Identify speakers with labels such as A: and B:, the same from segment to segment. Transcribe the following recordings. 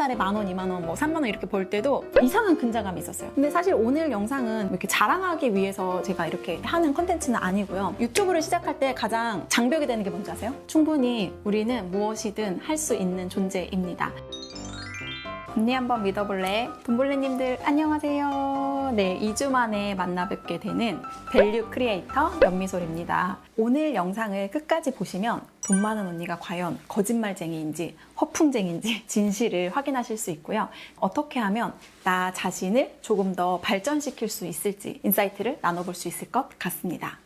A: 달에 만 원, 이만 원, 뭐 3만 원 이렇게 벌 때도 이상한 근자감이 있었어요. 근데 사실 오늘 영상은 이렇게 자랑하기 위해서 제가 이렇게 하는 컨텐츠는 아니고요. 유튜브를 시작할 때 가장 장벽이 되는 게 뭔지 아세요? 충분히 우리는 무엇이든 할 수 있는 존재입니다. 언니 한번 믿어볼래? 돈볼레님들 안녕하세요. 네, 2주 만에 만나 뵙게 되는 밸류 크리에이터 연미솔입니다. 오늘 영상을 끝까지 보시면 돈 많은 언니가 과연 거짓말쟁이인지 허풍쟁이인지 진실을 확인하실 수 있고요. 어떻게 하면 나 자신을 조금 더 발전시킬 수 있을지 인사이트를 나눠볼 수 있을 것 같습니다.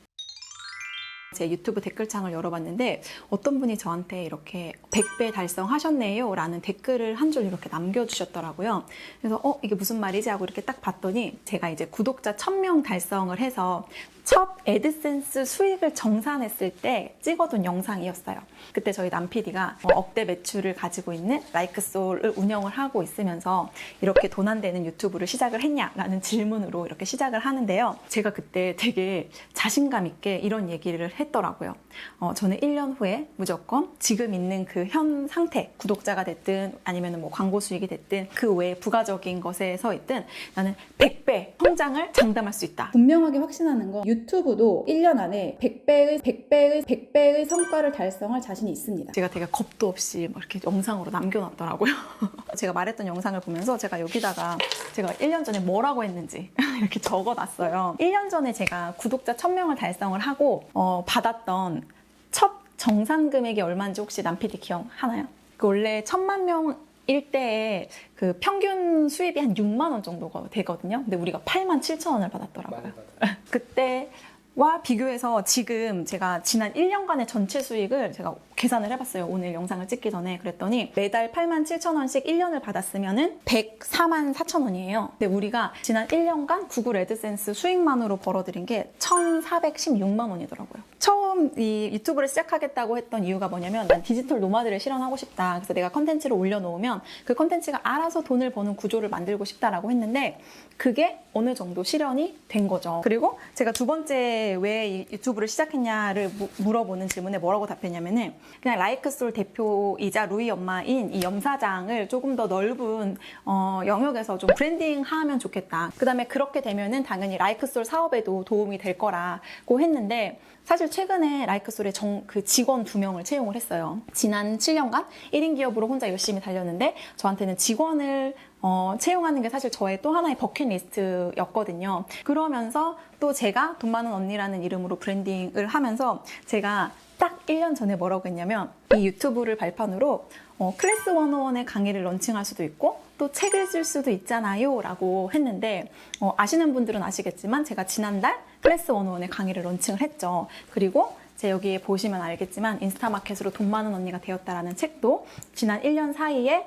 A: 제 유튜브 댓글창을 열어봤는데 어떤 분이 저한테 이렇게 100배 달성하셨네요 라는 댓글을 한 줄 이렇게 남겨주셨더라고요. 그래서 어 이게 무슨 말이지 하고 이렇게 딱 봤더니 제가 이제 구독자 1000명 달성을 해서 첫 애드센스 수익을 정산했을 때 찍어둔 영상이었어요. 그때 저희 남 PD가 억대 매출을 가지고 있는 라이크솔을 운영을 하고 있으면서 이렇게 돈 안 되는 유튜브를 시작을 했냐라는 질문으로 이렇게 시작을 하는데요. 제가 그때 되게 자신감 있게 이런 얘기를 했더라고요. 어, 저는 1년 후에 무조건 지금 있는 그 현 상태, 구독자가 됐든 아니면 뭐 광고 수익이 됐든 그 외에 부가적인 것에 서 있든 나는 100배 성장을 장담할 수 있다.
B: 분명하게 확신하는 건 유튜브도 1년 안에 100배의 100배의 100배의 성과를 달성할 자신이 있습니다.
A: 제가 되게 겁도 없이 막 이렇게 영상으로 남겨놨더라고요. 제가 말했던 영상을 보면서 제가 여기다가 제가 1년 전에 뭐라고 했는지 이렇게 적어놨어요. 1년 전에 제가 구독자 1000명을 달성을 하고 어, 받았던 첫 정산 금액이 얼마인지 혹시 남PD 기억하나요? 그 원래 1000만 명 일대에 그 평균 수입이 한 6만 원 정도가 되거든요. 근데 우리가 8만 7천 원을 받았더라고요. 그때 와 비교해서 지금 제가 지난 1년간의 전체 수익을 제가 계산을 해봤어요. 오늘 영상을 찍기 전에 그랬더니 매달 8만 7천 원씩 1년을 받았으면은 104만 4천 원이에요. 근데 우리가 지난 1년간 구글 애드센스 수익만으로 벌어들인 게 1,416만 원이더라고요. 처음 이 유튜브를 시작하겠다고 했던 이유가 뭐냐면 난 디지털 노마드를 실현하고 싶다. 그래서 내가 컨텐츠를 올려놓으면 그 컨텐츠가 알아서 돈을 버는 구조를 만들고 싶다라고 했는데 그게 어느 정도 실현이 된 거죠. 그리고 제가 두 번째 왜이 유튜브를 시작했냐를 무- 물어보는 질문에 뭐라고 답했냐면은 그냥 라이크솔 대표이자 루이 엄마인 이 염사장을 조금 더 넓은 어, 영역에서 좀 브랜딩하면 좋겠다. 그 다음에 그렇게 되면은 당연히 라이크솔 사업에도 도움이 될 거라고 했는데 사실 최근에 라이크솔에 정, 그 직원 두 명을 채용을 했어요. 지난 7년간 1인 기업으로 혼자 열심히 달렸는데 저한테는 직원을 어, 채용하는 게 사실 저의 또 하나의 버킷리스트였거든요. 그러면서 또 제가 돈 많은 언니라는 이름으로 브랜딩을 하면서 제가 딱 1년 전에 뭐라고 했냐면 이 유튜브를 발판으로 어, 클래스 101의 강의를 런칭할 수도 있고 또 책을 쓸 수도 있잖아요 라고 했는데 어, 아시는 분들은 아시겠지만 제가 지난달 클래스 101의 강의를 런칭을 했죠. 그리고 제 여기에 보시면 알겠지만 인스타마켓으로 돈 많은 언니가 되었다라는 책도 지난 1년 사이에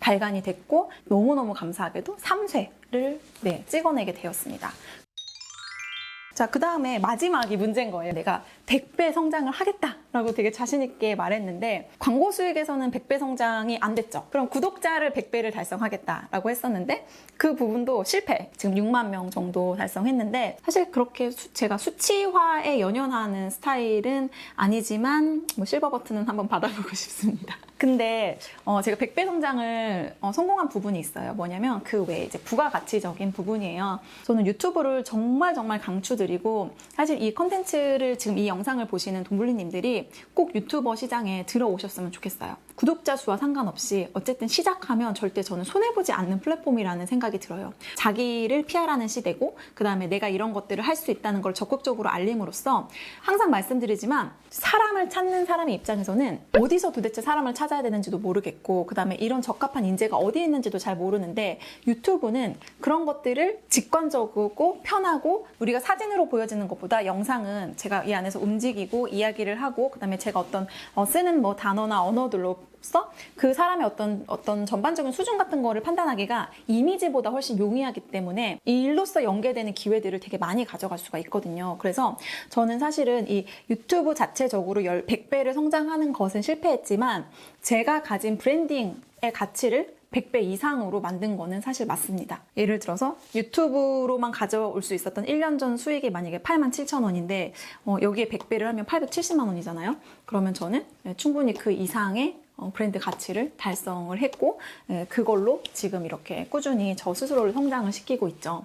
A: 발간이 됐고 너무너무 감사하게도 3쇄를 네, 찍어내게 되었습니다. 자, 그 다음에 마지막이 문제인 거예요. 내가 100배 성장을 하겠다라고 되게 자신있게 말했는데, 광고 수익에서는 100배 성장이 안 됐죠. 그럼 구독자를 100배를 달성하겠다라고 했었는데, 그 부분도 실패. 지금 6만 명 정도 달성했는데, 사실 그렇게 수- 제가 수치화에 연연하는 스타일은 아니지만, 뭐 실버 버튼은 한번 받아보고 싶습니다. 근데 어, 제가 100배 성장을 어, 성공한 부분이 있어요. 뭐냐면 그 외에 이제 부가가치적인 부분이에요. 저는 유튜브를 정말 정말 강추드리고 사실 이 컨텐츠를 지금 이 영상을 보시는 동블리님들이 꼭 유튜버 시장에 들어오셨으면 좋겠어요. 구독자 수와 상관없이 어쨌든 시작하면 절대 저는 손해보지 않는 플랫폼이라는 생각이 들어요. 자기를 PR하는 시대고 그 다음에 내가 이런 것들을 할 수 있다는 걸 적극적으로 알림으로써 항상 말씀드리지만 사람을 찾는 사람의 입장에서는 어디서 도대체 사람을 찾아야 되는지도 모르겠고 그 다음에 이런 적합한 인재가 어디 있는지도 잘 모르는데 유튜브는 그런 것들을 직관적이고 편하고 우리가 사진으로 보여지는 것보다 영상은 제가 이 안에서 움직이고 이야기를 하고 그 다음에 제가 어떤 어, 쓰는 뭐 단어나 언어들로 써? 그 사람의 어떤 어떤 전반적인 수준 같은 거를 판단하기가 이미지보다 훨씬 용이하기 때문에 이 일로서 연계되는 기회들을 되게 많이 가져갈 수가 있거든요. 그래서 저는 사실은 이 유튜브 자체적으로 열 100배를 성장하는 것은 실패했지만 제가 가진 브랜딩의 가치를 100배 이상으로 만든 거는 사실 맞습니다. 예를 들어서 유튜브로만 가져올 수 있었던 1년 전 수익이 만약에 8만 7천 원인데 어, 여기에 100배를 하면 870만 원이잖아요. 그러면 저는 충분히 그 이상의 어, 브랜드 가치를 달성을 했고 예, 그걸로 지금 이렇게 꾸준히 저 스스로를 성장을 시키고 있죠.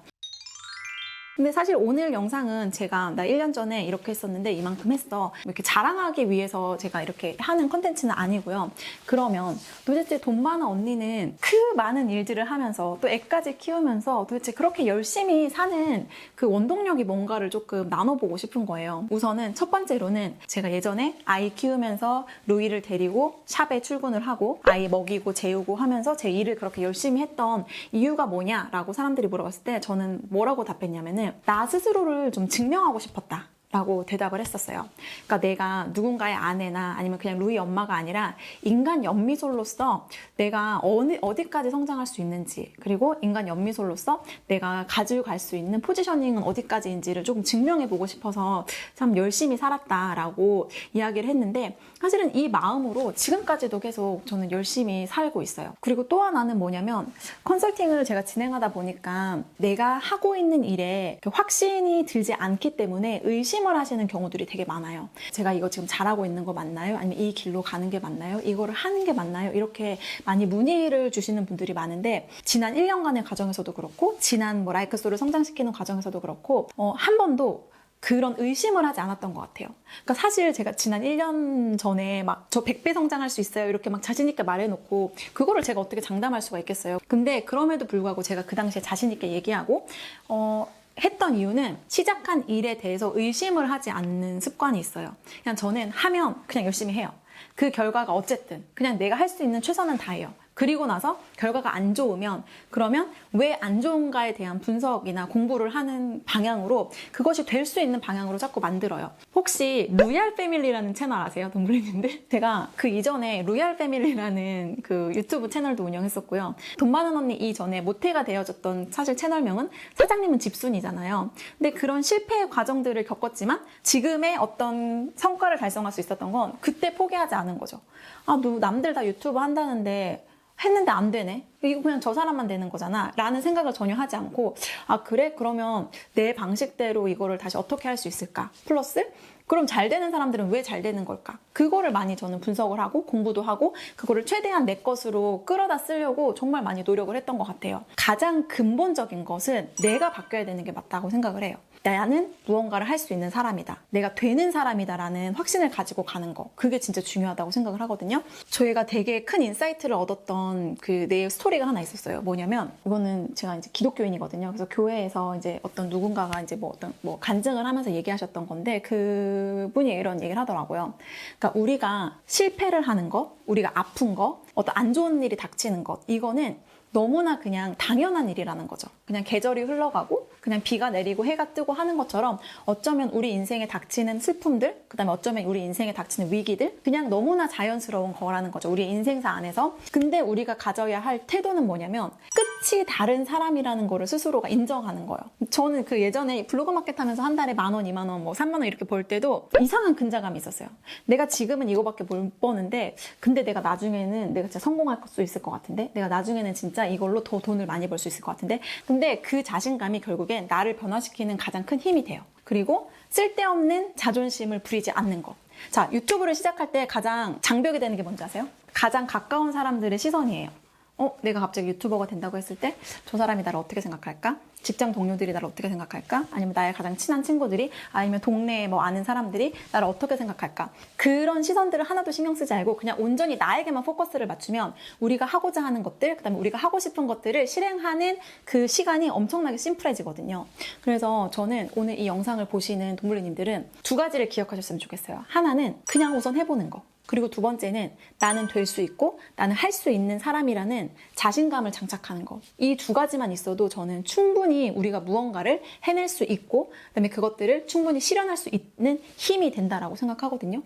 A: 근데 사실 오늘 영상은 제가 나 1년 전에 이렇게 했었는데 이만큼 했어. 이렇게 자랑하기 위해서 제가 이렇게 하는 컨텐츠는 아니고요. 그러면 도대체 돈 많은 언니는 그 많은 일들을 하면서 또 애까지 키우면서 도대체 그렇게 열심히 사는 그 원동력이 뭔가를 조금 나눠보고 싶은 거예요. 우선은 첫 번째로는 제가 예전에 아이 키우면서 루이를 데리고 샵에 출근을 하고 아이 먹이고 재우고 하면서 제 일을 그렇게 열심히 했던 이유가 뭐냐라고 사람들이 물어봤을 때 저는 뭐라고 답했냐면은 나 스스로를 좀 증명하고 싶었다. 라고 대답을 했었어요. 그러니까 내가 누군가의 아내나 아니면 그냥 루이 엄마가 아니라 인간 연미솔로서 내가 어느, 어디까지 성장할 수 있는지 그리고 인간 연미솔로서 내가 가지고 갈수 있는 포지셔닝은 어디까지인지를 조금 증명해 보고 싶어서 참 열심히 살았다라고 이야기를 했는데 사실은 이 마음으로 지금까지도 계속 저는 열심히 살고 있어요. 그리고 또 하나는 뭐냐면 컨설팅을 제가 진행하다 보니까 내가 하고 있는 일에 그 확신이 들지 않기 때문에 의 심을 하시는 경우들이 되게 많아요. 제가 이거 지금 잘하고 있는 거 맞나요? 아니면 이 길로 가는 게 맞나요? 이거를 하는 게 맞나요? 이렇게 많이 문의를 주시는 분들이 많은데 지난 1년간의 과정에서도 그렇고 지난 뭐 라이크소를 성장시키는 과정에서도 그렇고 어, 한 번도 그런 의심을 하지 않았던 것 같아요. 그러니까 사실 제가 지난 1년 전에 막 저 100배 성장할 수 있어요. 이렇게 막 자신있게 말해놓고 그거를 제가 어떻게 장담할 수가 있겠어요. 근데 그럼에도 불구하고 제가 그 당시에 자신있게 얘기하고, 어, 했던 이유는 시작한 일에 대해서 의심을 하지 않는 습관이 있어요. 그냥 저는 하면 그냥 열심히 해요. 그 결과가 어쨌든 그냥 내가 할 수 있는 최선은 다해요. 그리고 나서 결과가 안 좋으면 그러면 왜 안 좋은가에 대한 분석이나 공부를 하는 방향으로 그것이 될 수 있는 방향으로 자꾸 만들어요. 혹시 루얄 패밀리라는 채널 아세요? 동물이님들? 제가 그 이전에 루얄 패밀리라는 그 유튜브 채널도 운영했었고요. 돈 많은 언니 이전에 모태가 되어졌던 사실 채널명은 사장님은 집순이잖아요. 근데 그런 실패의 과정들을 겪었지만 지금의 어떤 성과를 달성할 수 있었던 건 그때 포기하지 않은 거죠. 아, 너 남들 다 유튜브 한다는데 했는데 안 되네. 이거 그냥 저 사람만 되는 거잖아. 라는 생각을 전혀 하지 않고, 아, 그래? 그러면 내 방식대로 이거를 다시 어떻게 할 수 있을까? 플러스, 그럼 잘 되는 사람들은 왜 잘 되는 걸까? 그거를 많이 저는 분석을 하고 공부도 하고 그거를 최대한 내 것으로 끌어다 쓰려고 정말 많이 노력을 했던 것 같아요. 가장 근본적인 것은 내가 바뀌어야 되는 게 맞다고 생각을 해요. 나는 무언가를 할 수 있는 사람이다. 내가 되는 사람이다라는 확신을 가지고 가는 거. 그게 진짜 중요하다고 생각을 하거든요. 저희가 되게 큰 인사이트를 얻었던 그 내 스토리가 하나 있었어요. 뭐냐면 이거는 제가 이제 기독교인이거든요. 그래서 교회에서 이제 어떤 누군가가 이제 뭐 어떤 뭐 간증을 하면서 얘기하셨던 건데 그분이 이런 얘기를 하더라고요. 그러니까 우리가 실패를 하는 것, 우리가 아픈 것, 어떤 안 좋은 일이 닥치는 것, 이거는 너무나 그냥 당연한 일이라는 거죠. 그냥 계절이 흘러가고 그냥 비가 내리고 해가 뜨고 하는 것처럼 어쩌면 우리 인생에 닥치는 슬픔들, 그 다음에 어쩌면 우리 인생에 닥치는 위기들 그냥 너무나 자연스러운 거라는 거죠. 우리 인생사 안에서. 근데 우리가 가져야 할 태도는 뭐냐면 끝이 다른 사람이라는 거를 스스로가 인정하는 거예요. 저는 그 예전에 블로그 마켓 하면서 한 달에 만 원, 이만 원, 뭐 3만 원 이렇게 벌 때도 이상한 근자감이 있었어요. 내가 지금은 이거밖에 못 버는데 근데 내가 나중에는 내가 진짜 성공할 수 있을 것 같은데 내가 나중에는 진짜 이걸로 더 돈을 많이 벌 수 있을 것 같은데 근데 그 자신감이 결국 엔 나를 변화시키는 가장 큰 힘이 돼요. 그리고 쓸데없는 자존심을 부리지 않는 것. 자, 유튜브를 시작할 때 가장 장벽이 되는 게 뭔지 아세요? 가장 가까운 사람들의 시선이에요. 어, 내가 갑자기 유튜버가 된다고 했을 때 저 사람이 나를 어떻게 생각할까? 직장 동료들이 나를 어떻게 생각할까? 아니면 나의 가장 친한 친구들이 아니면 동네에 뭐 아는 사람들이 나를 어떻게 생각할까? 그런 시선들을 하나도 신경 쓰지 말고 그냥 온전히 나에게만 포커스를 맞추면 우리가 하고자 하는 것들, 그다음에 우리가 하고 싶은 것들을 실행하는 그 시간이 엄청나게 심플해지거든요. 그래서 저는 오늘 이 영상을 보시는 동물님들은 두 가지를 기억하셨으면 좋겠어요. 하나는 그냥 우선 해보는 거. 그리고 두 번째는 나는 될 수 있고 나는 할 수 있는 사람이라는 자신감을 장착하는 것. 이 두 가지만 있어도 저는 충분히 우리가 무언가를 해낼 수 있고 그다음에 그것들을 충분히 실현할 수 있는 힘이 된다라고 생각하거든요.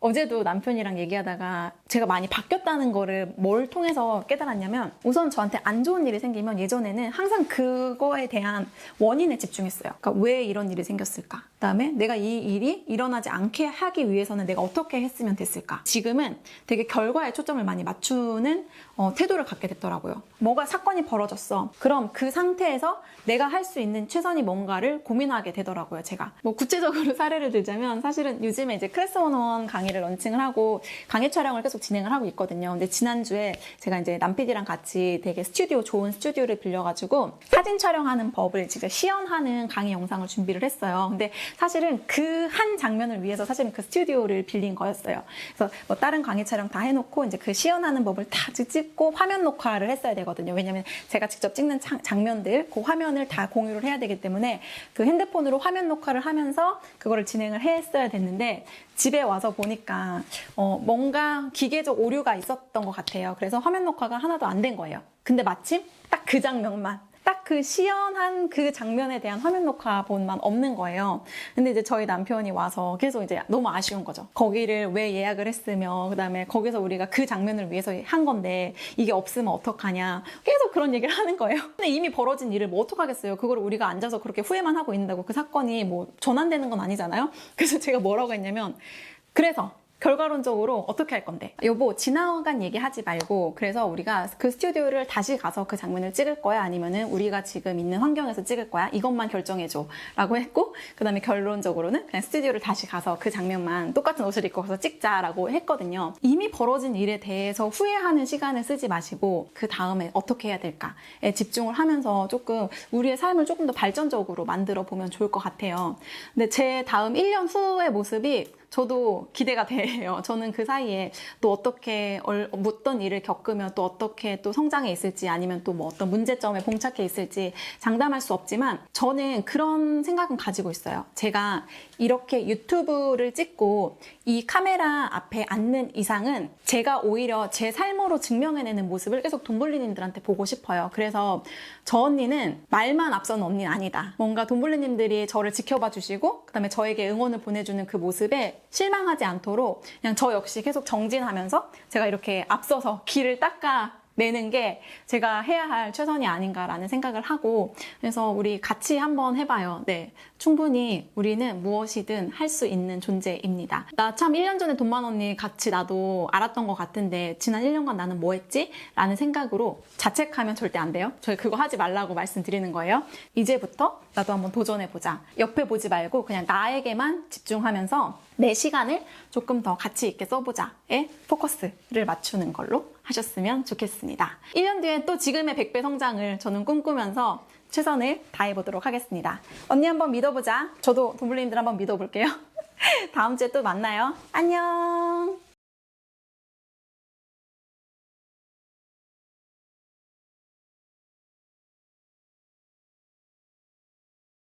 A: 어제도 남편이랑 얘기하다가 제가 많이 바뀌었다는 거를 뭘 통해서 깨달았냐면 우선 저한테 안 좋은 일이 생기면 예전에는 항상 그거에 대한 원인에 집중했어요. 그러니까 왜 이런 일이 생겼을까? 그다음에 내가 이 일이 일어나지 않게 하기 위해서는 내가 어떻게 했으면 됐을까? 지금은 되게 결과에 초점을 많이 맞추는 어, 태도를 갖게 됐더라고요. 뭐가 사건이 벌어졌어. 그럼 그 상태에서 내가 할 수 있는 최선이 뭔가를 고민하게 되더라고요, 제가. 뭐 구체적으로 사례를 들자면 사실은 요즘에 이제 클래스 101 강의를 런칭을 하고 강의 촬영을 계속 진행을 하고 있거든요. 근데 지난주에 제가 이제 남PD랑 같이 되게 스튜디오, 좋은 스튜디오를 빌려가지고 사진 촬영하는 법을 진짜 시연하는 강의 영상을 준비를 했어요. 근데 사실은 그 한 장면을 위해서 사실은 그 스튜디오를 빌린 거였어요. 그래서 뭐 다른 강의 촬영 다 해놓고 이제 그 시연하는 법을 다 찍고 화면 녹화를 했어야 되거든요. 왜냐면 제가 직접 찍는 장- 장면들, 그 화면을 다 공유를 해야 되기 때문에 그 핸드폰으로 화면 녹화를 하면서 그거를 진행을 했어야 됐는데 집에 와서 보니까 어, 뭔가 기계적 오류가 있었던 것 같아요. 그래서 화면 녹화가 하나도 안 된 거예요. 근데 마침 딱 그 장면만 딱 그 시연한 그 장면에 대한 화면 녹화 본만 없는 거예요. 근데 이제 저희 남편이 와서 계속 이제 너무 아쉬운 거죠. 거기를 왜 예약을 했으며, 그 다음에 거기서 우리가 그 장면을 위해서 한 건데, 이게 없으면 어떡하냐. 계속 그런 얘기를 하는 거예요. 근데 이미 벌어진 일을 뭐 어떡하겠어요. 그걸 우리가 앉아서 그렇게 후회만 하고 있는다고 그 사건이 뭐 전환되는 건 아니잖아요. 그래서 제가 뭐라고 했냐면, 그래서 결과론적으로 어떻게 할 건데? 여보, 지나간 얘기 하지 말고, 그래서 우리가 그 스튜디오를 다시 가서 그 장면을 찍을 거야? 아니면은 우리가 지금 있는 환경에서 찍을 거야? 이것만 결정해줘. 라고 했고, 그 다음에 결론적으로는 그냥 스튜디오를 다시 가서 그 장면만 똑같은 옷을 입고 가서 찍자라고 했거든요. 이미 벌어진 일에 대해서 후회하는 시간을 쓰지 마시고, 그 다음에 어떻게 해야 될까에 집중을 하면서 조금 우리의 삶을 조금 더 발전적으로 만들어 보면 좋을 것 같아요. 근데 제 다음 1년 후의 모습이 저도 기대가 돼요. 저는 그 사이에 또 어떻게 얼- 어떤 일을 겪으면 또 어떻게 또 성장해 있을지 아니면 또 뭐 어떤 문제점에 봉착해 있을지 장담할 수 없지만 저는 그런 생각은 가지고 있어요. 제가 이렇게 유튜브를 찍고 이 카메라 앞에 앉는 이상은 제가 오히려 제 삶으로 증명해내는 모습을 계속 돈벌리님들한테 보고 싶어요. 그래서 저 언니는 말만 앞서는 언니는 아니다. 뭔가 돈벌리님들이 저를 지켜봐 주시고 그다음에 저에게 응원을 보내주는 그 모습에 실망하지 않도록 그냥 저 역시 계속 정진하면서 제가 이렇게 앞서서 길을 닦아 내는 게 제가 해야 할 최선이 아닌가라는 생각을 하고 그래서 우리 같이 한번 해봐요. 네. 충분히 우리는 무엇이든 할 수 있는 존재입니다. 나 참 1년 전에 돈만 언니 같이 나도 알았던 것 같은데 지난 1년간 나는 뭐 했지? 라는 생각으로 자책하면 절대 안 돼요. 저희 그거 하지 말라고 말씀드리는 거예요. 이제부터 나도 한번 도전해보자. 옆에 보지 말고 그냥 나에게만 집중하면서 내 시간을 조금 더 가치 있게 써보자에 포커스를 맞추는 걸로 하셨으면 좋겠습니다. 1년 뒤에 또 지금의 100배 성장을 저는 꿈꾸면서 최선을 다해보도록 하겠습니다. 언니 한번 믿어보자. 저도 동블리님들 한번 믿어볼게요. 다음 주에 또 만나요. 안녕!